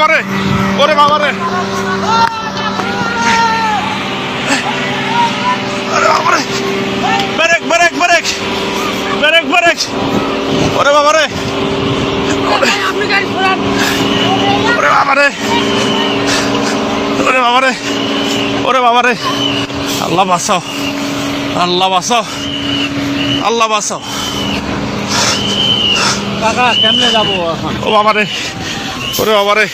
বাবারে ওরে বাবারে। Break break break break break ওরে বাবারে। ওরে। বাবারে। ওরে বাবারে। ওরে বাবারে। আল্লাহ বাঁচাও। আল্লাহ বাঁচাও। আল্লাহ বাসাও কাকা কেমনে যাব ও বাবারে। ওরে বাবারে।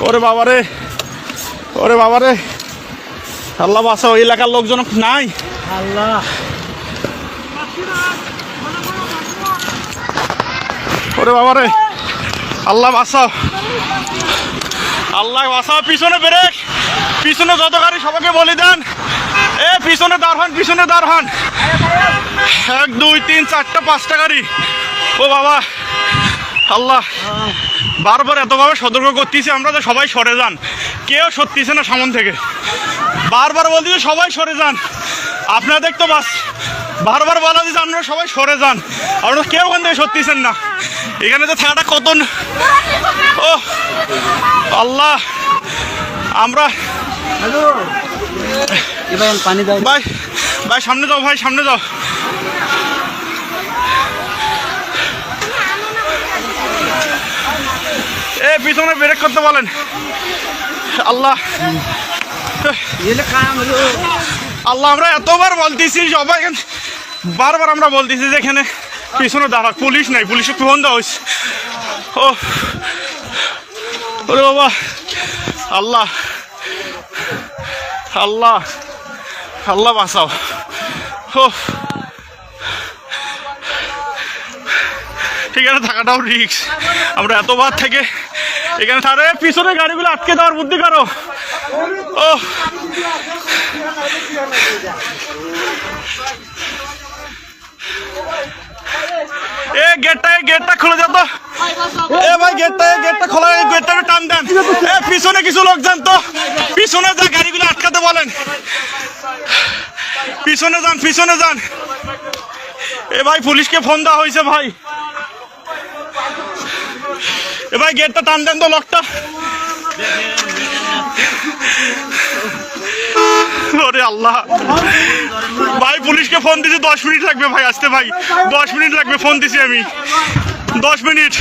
ওরে বাবারে। ওরে বাবারে। আল্লাহ বাঁচাও এই এলাকার লোকজন নাই। আল্লাহ। ওরে বাবারে। আল্লাহ বাঁচাও। আল্লাহ বাঁচাও পিছনে ব্রেক। পিছনে যত গাড়ি সবাইকে বলি দেন। এ পিছনে দাঁড় হন পিছনে দাঁড় হন। এক দুই তিন চারটা পাঁচটা গাড়ি। ও বাবা। আল্লাহ বারবার এতভাবে সতর্ক করতেছি আমরা যে সবাই সরে যান। কেউ সরতেছে না সামন থেকে। বারবার বলতেছি সবাই সরে যান। আপনারা তো বাস বারবার বলা দিচ্ছে আপনারা সবাই সরে যান। আপনারা কেউ ওখান থেকে সরতেছেন না। এখানে তো থাকাটা কত ন- ও আল্লাহ আমরা ভাই ভাই সামনে যাও ভাই সামনে যাও। এ, পিছনে ব্রেক করতে বলেন। আল্লাহ। আল্লাহ, আমরা এতবার বলতেছি, সবাই বারবার আমরা বলতেছি যে এখানে পিছনে দাঁড়া পুলিশ নাই, পুলিশে ফোন দেওয়া হয়েছে। ওরে বাবা। আল্লাহ। আল্লাহ। আল্লাহ বাঁচাও। ও এখানে থাকাটাও রিক্স আমরা এতবার থেকে এখানে তারে পিছনে গাড়িগুলো আটকে দেওয়ার বুদ্ধি করো। ও এ গেটটা গেটটা খুলে যা তো। এ ভাই গেটটা গেটটা খোলা গেটটা টান দেন। এ, পিছনে কিছু লোক যান তো। পিছনে যা গাড়িগুলো আটকাতে বলেন। পিছনে যান পিছনে যান। এ ভাই, পুলিশকে ফোন দেওয়া হয়েছে ভাই। এ ভাই গেটটা টান দেন তো লকটা ওরে আল্লাহ। ভাই, পুলিশকে ফোন দিছি, দশ মিনিট লাগবে ভাই আসতে, ভাই। দশ মিনিট লাগবে ফোন দিছি আমি। দশ মিনিট।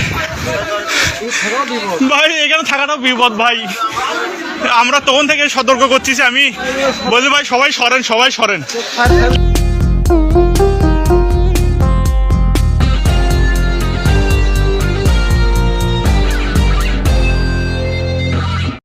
ভাই, এখানে থাকাটাও বিপদ, ভাই। আমরা তখন থেকে সতর্ক করছিস আমি। বলছি, ভাই, সবাই সরেন সবাই সরেন।